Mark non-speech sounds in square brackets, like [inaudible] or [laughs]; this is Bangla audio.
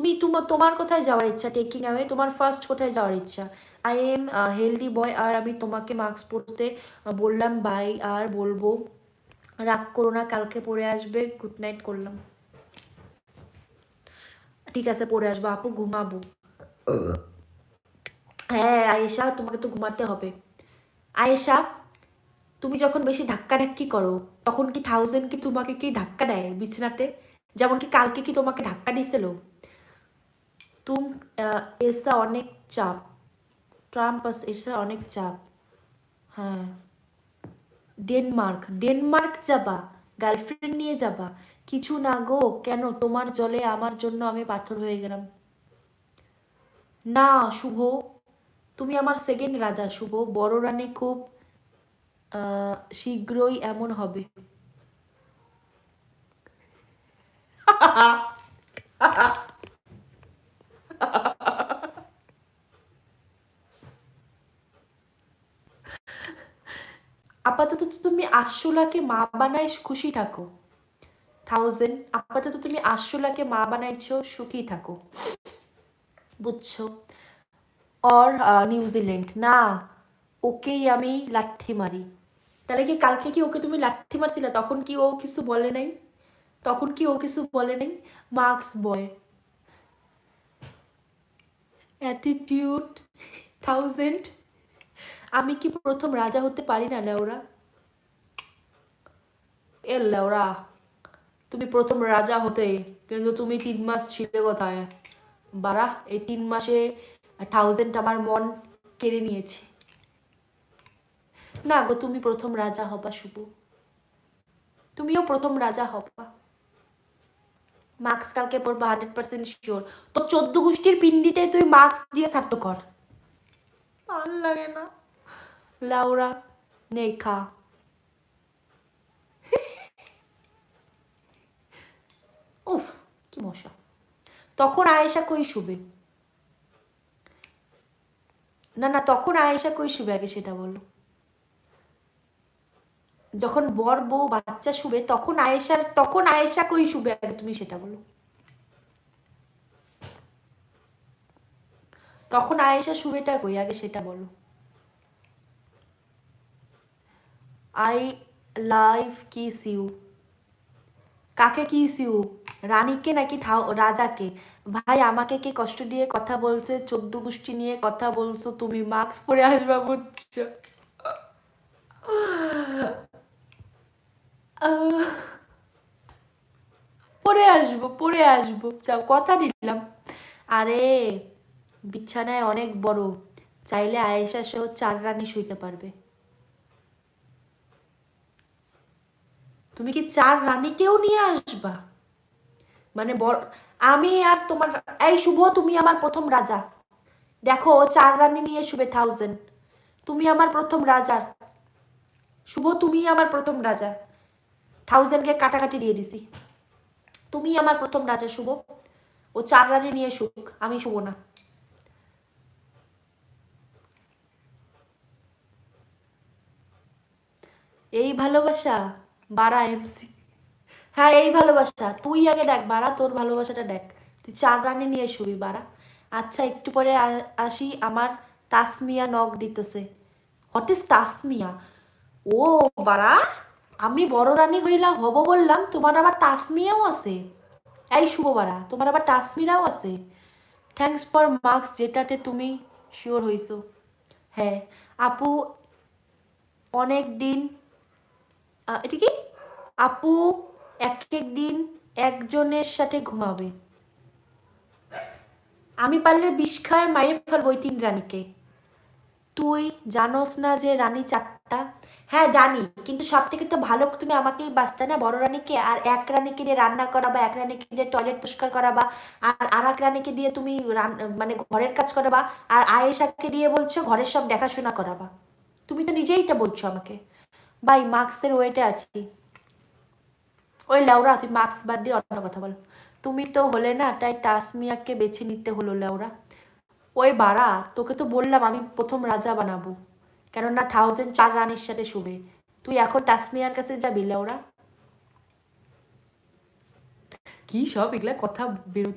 তুমি তোমার তোমার কোথায় যাওয়ার ইচ্ছা? টেকিং অ্যাওয়ে তোমার ফার্স্ট কোথায় যাওয়ার ইচ্ছা? আই এম হেলদি বয় আর আমি তোমাকে মাস্ক পরতে বললাম বাই আর বলব, রাগ করো না, কালকে পরে আসবে গুড নাইট করলাম। ঠিক আছে পরে আসব, আপু ঘুমাবো। হ্যাঁ আয়েশা, তোমাকে তো ঘুমাতে হবে। আয়েশা, তুমি যখন বেশি ধাক্কা ধাক্কি করো, তখন কি থাউজেন্ড কি তোমাকে কি ধাক্কা দেয় বিছানাতে? যেমন কি কালকে কি তোমাকে ধাক্কা দিয়েছিল? তুম এসা অনেক চাপ। ট্রাম্প এসা অনেক চাপ। হ্যাঁ। ডেনমার্ক ডেনমার্ক যাবা, গার্লফ্রেন্ড নিয়ে যাবা। কিছু না গো, কেন? তোমার জলে আমার জন্য আমি পাথর হয়ে গেলাম। না, শুভ। তুমি আমার সেকেন্ড রাজা, শুভ। বড় রানী খুব শীঘ্রই এমন হবে। [laughs] আপাতত তুমি আশুলাকে মা বানাই খুশি থাকো। থাউজেন্ড আপাতত তুমি আশুলাকে মা বানাইছো সুখী থাকো। বুঝছ? অর নিউজিল্যান্ড না, ওকেই আমি লাথি মারি। তাহলে কি কালকে কি ওকে তুমি লাথি মারছিলে? তখন কি ও কিছু বলে নাই? তখন কি ও কিছু বলে নাই? মার্কস বয় অ্যাটিটিউড থাউজেন্ড আমি কি প্রথম রাজা হতে পারি না, লেওরা? এ লেওরা, তুমি প্রথম রাজা হতে, কিন্তু তুমি তিন মাস ছিলে কোথায়? বারা এই তিন মাসে থাউজেন্ড আমার মন কেড়ে নিয়েছে। না গো, তুমি প্রথম রাজা হবা, শুভ। তুমিও প্রথম রাজা হবা। মার্কস কালকে পড়বা হান্ড্রেড পার্সেন্ট শিওর তো চোদ্দ গোষ্ঠীর পিন্ডিটাই তুই মার্কস দিয়ে সার্থ কর। ভালো লাগে না। লাউরা নেখা উফ কি মশা। তখন আয়েশা কই শুবে? না না, তখন আয়েশা কই শুবে আগে সেটা বলো। যখন বর বউ বাচ্চা শুবে, তখন আয়েশার তখন আয়েশা কই শুবে আগে তুমি সেটা বলো। তখন আয়েশা শুবেটা কই? আগে সেটা বলো। আই লাইভ কিস ইউ কাকে কিস ইউ রানীকে নাকি থাও রাজাকে? ভাই, আমাকে কে কষ্ট দিয়ে কথা বলছে? চোদ্দ গোষ্ঠী নিয়ে কথা বলছো তুমি? মাস্ক পরে আসবা বুঝছ? পরে আসব পরে আসব। যাও, কথা দিলাম। আরে, বিছানায় অনেক বড়। চাইলে আয়েশা সহ চার রানী শুইতে পারবে। তুমি কি চার রানীকেও নিয়ে আসবা? মানে আমি আর তোমার, এই শুভ, তুমি আমার প্রথম রাজা। দেখো, চার রানী নিয়ে শুভে থাউজেন্ড তুমি আমার প্রথম রাজা। শুভ, তুমি আমার প্রথম রাজা। থাউজেন্ডকে কাটাকাটি দিয়ে দিছি। তুমি আমার প্রথম রাজা, শুভ। ও চার রানী নিয়ে শুক আমি শুভ না। এই ভালোবাসা বাড়া এমসি হ্যাঁ এই ভালোবাসা। তুই আগে ডাক বাড়া তোর ভালোবাসাটা ডাক তুই চার রানি নিয়ে শুবি বাড়া আচ্ছা একটু পরে আসি, আমার তাসমিয়া নখ দিতেছে। What is Tasmia? ও বাড়া আমি বড় রানী হইলাম হব বললাম, তোমার আবার তাসমিয়াও আছে। এই শুভ বাড়া তোমার আবার তাসমিরাও আছে। থ্যাংকস ফর মার্কস যেটাতে তুমি শিওর হইছো। হ্যাঁ আপু অনেক দিন এটা কি? আপু এক এক দিন একজনের সাথে ঘুমাবে। আমি পারলে বিষ খায় মাইরে ফেলব ওই তিন রানীকে। তুই জানোস না যে রানী চারটা? হ্যাঁ জানি, কিন্তু সব থেকে তো ভালো তুমি আমাকেই বাঁচতে না বড় রানীকে? আর এক রানীকে দিয়ে রান্না করাবা, এক রানীকে দিয়ে টয়লেট পরিষ্কার করাবা, আর আর এক রানীকে দিয়ে তুমি মানে ঘরের কাজ করাবা, আর আয়েশাকে দিয়ে বলছো ঘরের সব দেখাশোনা করাবা। তুমি তো নিজেই এটা বলছো আমাকে। ভাই, মার্কসের ওয়েটে আছি। ওই লাউরা তুই মার্কস বাদ দিয়ে অন্য কথা বল। তুমি তো হলে না, তাই তাসমিয়াকে বেছে নিতে হলো লাউরা ওই বাড়া, তোকে তো বললাম আমি প্রথম রাজা বানাবো। কেননা থাউজেন্ড চার রানীর সাথে শুবে। তুই এখন টাসমিয়ার কাছে যাবি লাউরা কি সব এগুলা কথা বেরো